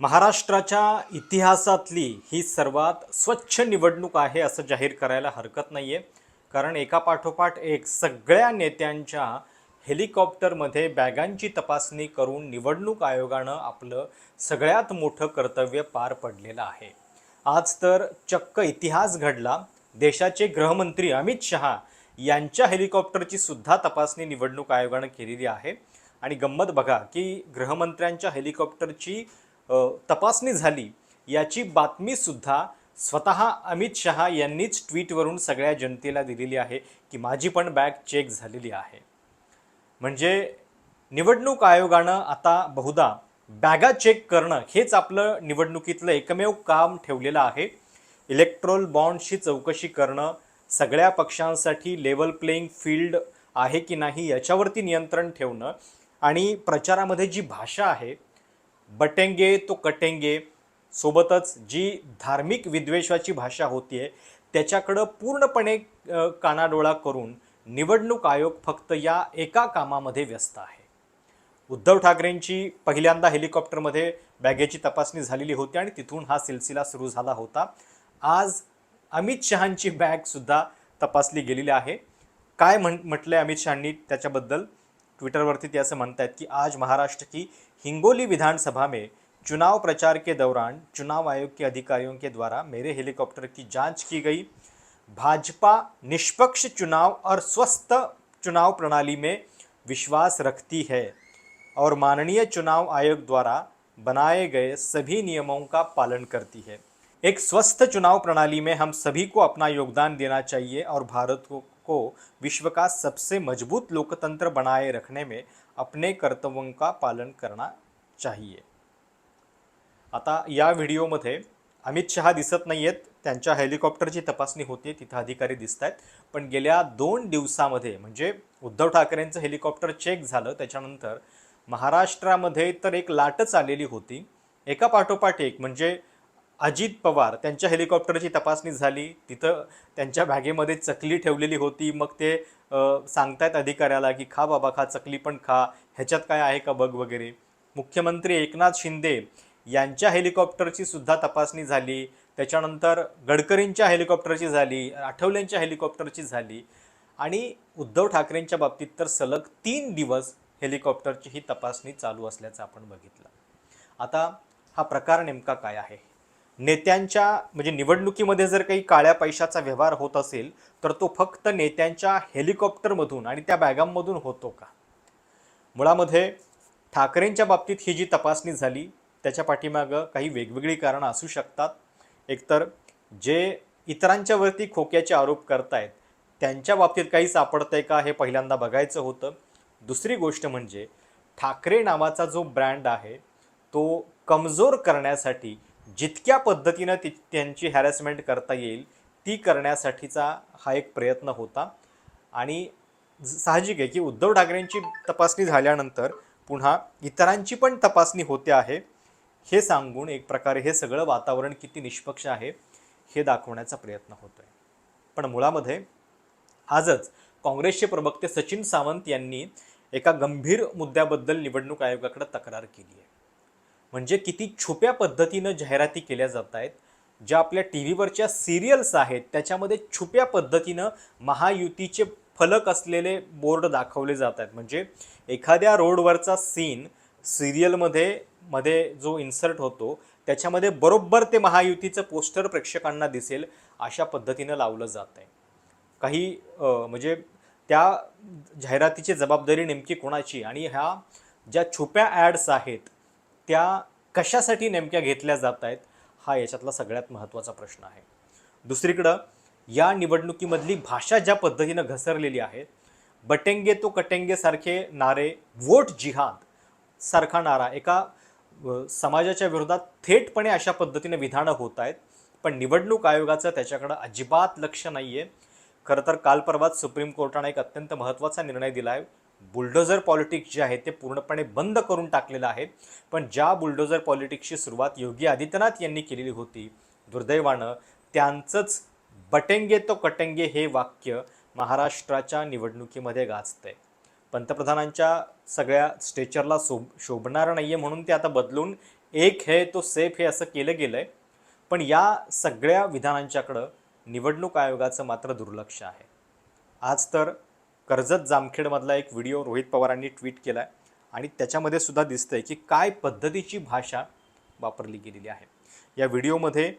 महाराष्ट्राच्या इतिहासातली ही सर्वात स्वच्छ निवडणूक आहे असं जाहीर करायला हरकत नाही आहे कारण एका पाठोपाठ एक सगळ्या नेत्यांच्या हेलिकॉप्टरमध्ये बॅगांची तपासणी करून निवडणूक आयोगानं आपलं सगळ्यात मोठं कर्तव्य पार पडलेलं आहे. आज तर चक्क इतिहास घडला. देशाचे गृहमंत्री अमित शहा यांच्या हेलिकॉप्टरची सुद्धा तपासणी निवडणूक आयोगानं केलेली आहे. आणि गंमत बघा की गृहमंत्र्यांच्या हेलिकॉप्टरची तपासणी झाली याची बातमीसुद्धा स्वतः अमित शहा यांनीच ट्विटवरून सगळ्या जनतेला दिलेली आहे की माझी पण बॅग चेक झालेली आहे. म्हणजे निवडणूक आयोगानं आता बहुधा बॅगा चेक करणं हेच आपलं निवडणुकीतलं एकमेव काम ठेवलेलं आहे. इलेक्ट्रोल बॉन्डची चौकशी करणं सगळ्या पक्षांसाठी लेवल प्लेईंग फील्ड आहे की नाही याच्यावरती नियंत्रण ठेवणं आणि प्रचारामध्ये जी भाषा आहे बटेंगे तो कटेंगे सोबतच जी धार्मिक विद्वेषाची भाषा होतीये त्याच्याकडं पूर्णपणे कानाडोळा करून निवडणूक आयोग फक्त या एका कामामध्ये व्यस्त आहे. उद्धव ठाकरेंची पहिल्यांदा हेलिकॉप्टरमध्ये बॅगेची तपासणी झालेली होती आणि तिथून हा सिलसिला सुरू झाला होता. आज अमित शहांची बॅगसुद्धा तपासली गेलेली आहे. काय म्हण म्हटलं आहे अमित शहांनी त्याच्याबद्दल? ट्विटरवरती ते असं म्हणतायत की आज महाराष्ट्र की हिंगोली विधानसभा में चुनाव प्रचार के दौरान चुनाव आयोग के अधिकारियों के द्वारा मेरे हेलीकॉप्टर की जाँच की गई। भाजपा निष्पक्ष चुनाव और स्वस्थ चुनाव प्रणाली में विश्वास रखती है और माननीय चुनाव आयोग द्वारा बनाए गए सभी नियमों का पालन करती है। एक स्वस्थ चुनाव प्रणाली में हम सभी को अपना योगदान देना चाहिए और भारत को, को विश्व का सबसे मजबूत लोकतंत्र बनाए रखने में अपने कर्तव्यों का पालन करना चाहिए। आता या व्हिडिओमध्ये अमित शहा दिसत नाही आहेत त्यांच्या हेलिकॉप्टरची तपासणी होते तिथं अधिकारी दिसत आहेत पण गेल्या दोन दिवसामध्ये म्हणजे उद्धव ठाकरेंचं हेलिकॉप्टर चेक झालं त्याच्यानंतर महाराष्ट्रामध्ये तर एक लाटच आलेली होती. एका पाठोपाठ एक म्हणजे अजित पवार त्यांच्या हेलिकॉप्टरची तपासणी झाली. तिथं त्यांच्या बॅगेमध्ये चकली ठेवलेली होती. मग ते सांगतायत अधिकाऱ्याला की खा बाबा खा चकली पण खा. ह्याच्यात काय आहे का बघ वगैरे. मुख्यमंत्री एकनाथ शिंदे यांच्या हेलिकॉप्टरची सुद्धा तपासणी झाली. त्याच्यानंतर गडकरींच्या हेलिकॉप्टरची झाली आठवलेंच्या हेलिकॉप्टरची झाली. आणि उद्धव ठाकरेंच्या बाबतीत तर सलग तीन दिवस हेलिकॉप्टरची ही तपासणी चालू असल्याचं आपण बघितलं. आता हा प्रकार नेमका काय आहे? नेत्यांच्या म्हणजे निवडणुकीमध्ये जर काही काळ्या पैशाचा व्यवहार होत असेल तर तो फक्त नेत्यांच्या हेलिकॉप्टरमधून आणि त्या बॅगांमधून होतो का? मुळामध्ये ठाकरेंच्या बाबतीत ही जी तपासणी झाली त्याच्या पाठीमागं काही वेगवेगळी कारणं असू शकतात. एकतर जे इतरांच्यावरती खोक्याचे आरोप करतायत त्यांच्या बाबतीत काही सापडतंय का हे पहिल्यांदा बघायचं होतं. दुसरी गोष्ट म्हणजे ठाकरे नावाचा जो ब्रँड आहे तो कमजोर करण्यासाठी जितक्या पद्धतीनं ती त्यांची हॅरॅसमेंट करता येईल ती करण्यासाठीचा हा एक प्रयत्न होता. आणि साहजिक आहे की उद्धव ठाकरेंची तपासणी झाल्यानंतर पुन्हा इतरांची पण तपासणी होते आहे. हे सांगून एक प्रकारे हे सगळं वातावरण किती निष्पक्ष आहे हे दाखवण्याचा प्रयत्न होतो आहे पण मुळामध्ये आजच काँग्रेसचे प्रवक्ते सचिन सावंत यांनी एका गंभीर मुद्द्याबद्दल निवडणूक आयोगाकडे तक्रार केली आहे. म्हणजे किती छुप्या पद्धतीनं जाहिराती केल्या जात आहेत ज्या आपल्या टी व्हीवरच्या सिरियल्स आहेत त्याच्यामध्ये छुप्या पद्धतीनं महायुतीचे फलक असलेले बोर्ड दाखवले जात आहेत म्हणजे एखाद्या रोडवरचा सीन सिरियलमध्ये मध्ये जो इन्सर्ट होतो त्याच्यामध्ये बरोबर ते महायुतीचं पोस्टर प्रेक्षकांना दिसेल अशा पद्धतीनं लावलं जात आहे काही म्हणजे त्या जाहिरातीची जबाबदारी नेमकी कोणाची? आणि ह्या ज्या छुप्या ॲड्स आहेत त्या कशासाठी नेमक्या घेतल्या जात आहेत हा याच्यातला सगळ्यात महत्त्वाचा प्रश्न आहे. दुसरीकडं या निवडणुकीमधली भाषा ज्या पद्धतीनं घसरलेली आहे बटेंगे तो कटेंगे सारखे नारे वोट जिहाद सारखा नारा एका समाजाच्या विरोधात थेटपणे अशा पद्धतीने विधानं होत आहेत पण निवडणूक आयोगाचं त्याच्याकडं अजिबात लक्ष नाही आहे खरं तर काल परवाच सुप्रीम कोर्टाने एक अत्यंत महत्त्वाचा निर्णय दिला आहे बुलडोझर पॉलिटिक्स जे आहे ते पूर्णपणे बंद करून टाकलेलं आहे. पण ज्या बुलडोझर पॉलिटिक्सची सुरुवात योगी आदित्यनाथ यांनी केलेली होती दुर्दैवानं त्यांचंच बटेंगे तो कटेंगे हे वाक्य महाराष्ट्राच्या निवडणुकीमध्ये गाजतंय. पंतप्रधानांच्या सगळ्या स्टेचरला शोभ शोभणारं नाही आहे म्हणून ते आता बदलून एक हे तो सेफ हे असं केलं गेलं आहे पण या सगळ्या विधानांच्याकडं निवडणूक आयोगाचं मात्र दुर्लक्ष आहे. आज तर कर्जत जामखेडमधला एक व्हिडिओ रोहित पवारांनी ट्विट केला आहे आणि त्याच्यामध्ये सुद्धा दिसतंय की काय पद्धतीची भाषा वापरली गेलेली आहे. या व्हिडिओमध्ये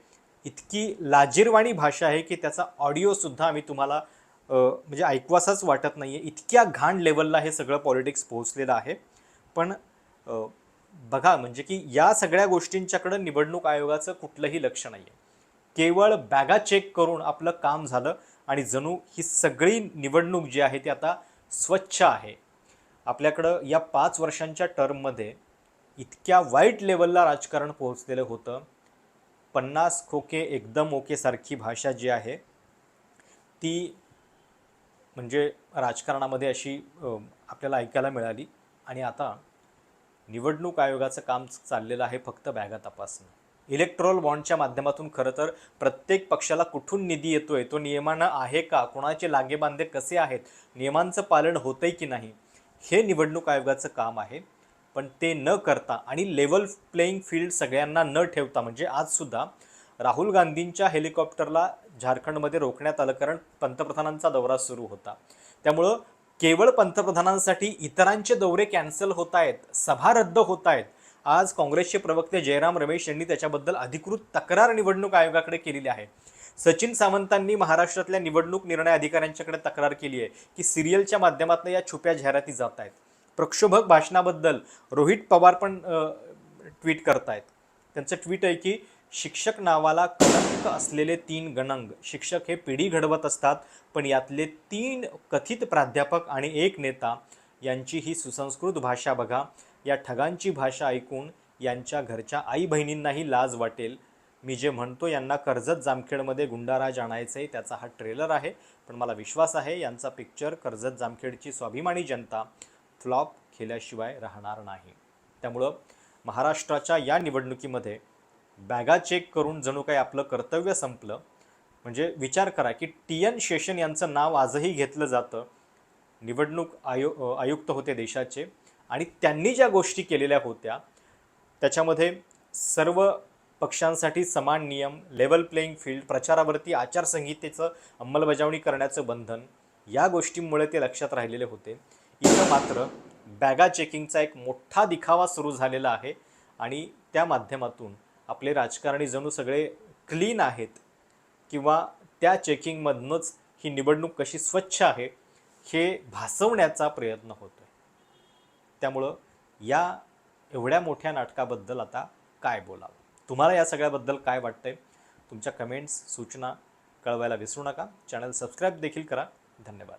इतकी लाजीरवाणी भाषा आहे की त्याचा ऑडिओसुद्धा आम्ही तुम्हाला म्हणजे ऐकवासाच वाटत नाही आहे इतक्या घाण लेवलला हे सगळं पॉलिटिक्स पोहोचलेलं आहे. पण बघा म्हणजे की या सगळ्या गोष्टींच्याकडं निवडणूक आयोगाचं कुठलंही लक्ष नाही आहे केवळ बॅगा चेक करून आपलं काम झालं आणि जणू ही सगळी निवडणूक जी आहे ती आता स्वच्छ आहे. आपल्याकडं या पाच वर्षांच्या टर्ममध्ये इतक्या वाईट लेवलला राजकारण पोहोचलेलं होतं. पन्नास खोके एकदम ओकेसारखी भाषा जी आहे ती म्हणजे राजकारणामध्ये अशी आपल्याला ऐकायला मिळाली. आणि आता निवडणूक आयोगाचं काम चाललेलं आहे फक्त बॅगा तपासणं. इलेक्ट्रोल बॉन्डच्या माध्यमातून खरं तर प्रत्येक पक्षाला कुठून निधी येतोय तो नियमानं आहे का? कोणाचे लागेबांधे कसे आहेत? नियमांचं पालन होतंय की नाही? हे निवडणूक आयोगाचं काम आहे. पण ते न करता आणि लेवल प्लेईंग फील्ड सगळ्यांना न ठेवता म्हणजे आजसुद्धा राहुल गांधींच्या हेलिकॉप्टरला झारखंडमध्ये रोखण्यात आलं कारण पंतप्रधानांचा दौरा सुरू होता. त्यामुळं केवळ पंतप्रधानांसाठी इतरांचे दौरे कॅन्सल होत आहेत सभा रद्द होत आहेत आज काँग्रेसचे प्रवक्ते जयराम रमेश यांनी त्याच्याबद्दल अधिकृत तक्रार निवडणूक आयोगाकडे केलेली आहे. सचिन सावंतांनी महाराष्ट्रातल्या निवडणूक निर्णय अधिकाऱ्यांच्याकडे तक्रार केली आहे की सिरियलच्या माध्यमातून या छुप्या जाहिराती जात आहेत प्रक्षोभक भाषणाबद्दल रोहित पवार पण ट्विट करतायत. त्यांचं ट्विट आहे की शिक्षक नावाला कलंक असलेले तीन गणंग. शिक्षक हे पिढी घडवत असतात पण यातले तीन कथित प्राध्यापक आणि एक नेता यांची ही सुसंस्कृत भाषा बघा. या ठगांची भाषा ऐकून यांच्या घरच्या आई बहिणींनाही लाज वाटेल. मी जे म्हणतो यांना कर्जत जामखेडमध्ये गुंडाराज आणायचं आहे त्याचा हा ट्रेलर आहे. पण मला विश्वास आहे यांचा पिक्चर कर्जत जामखेडची स्वाभिमानी जनता फ्लॉप केल्याशिवाय राहणार नाही. त्यामुळं महाराष्ट्राच्या या निवडणुकीमध्ये बॅगा चेक करून जणू काही आपलं कर्तव्य संपलं म्हणजे विचार करा की टी एन शेषन यांचं नाव आजही घेतलं जातं. निवडणूक आयो आयुक्त होते देशाचे. आणि त्यांनी ज्या गोष्टी केलेल्या होत्या त्याच्यामध्ये सर्व पक्षांसाठी समान नियम लेवल प्लेईंग फील्ड प्रचारावरती आचारसंहितेचं अंमलबजावणी करण्याचं बंधन या गोष्टींमुळे ते लक्षात राहिलेले होते. इथं मात्र बॅगा चेकिंगचा एक मोठा दिखावा सुरू झालेला आहे आणि त्या माध्यमातून आपले राजकारणी जणू सगळे क्लीन आहेत किंवा त्या चेकिंगमधनंच ही निवडणूक कशी स्वच्छ आहे हे भासवण्याचा प्रयत्न होतो. त्यामुळं या एवढ्या मोठ्या नाटकाबद्दल आता काय बोलावं? तुम्हाला या सगळ्याबद्दल काय वाटतंय? तुमच्या कमेंट्स सूचना कळवायला विसरू नका. चॅनल सबस्क्राईब देखील करा. धन्यवाद.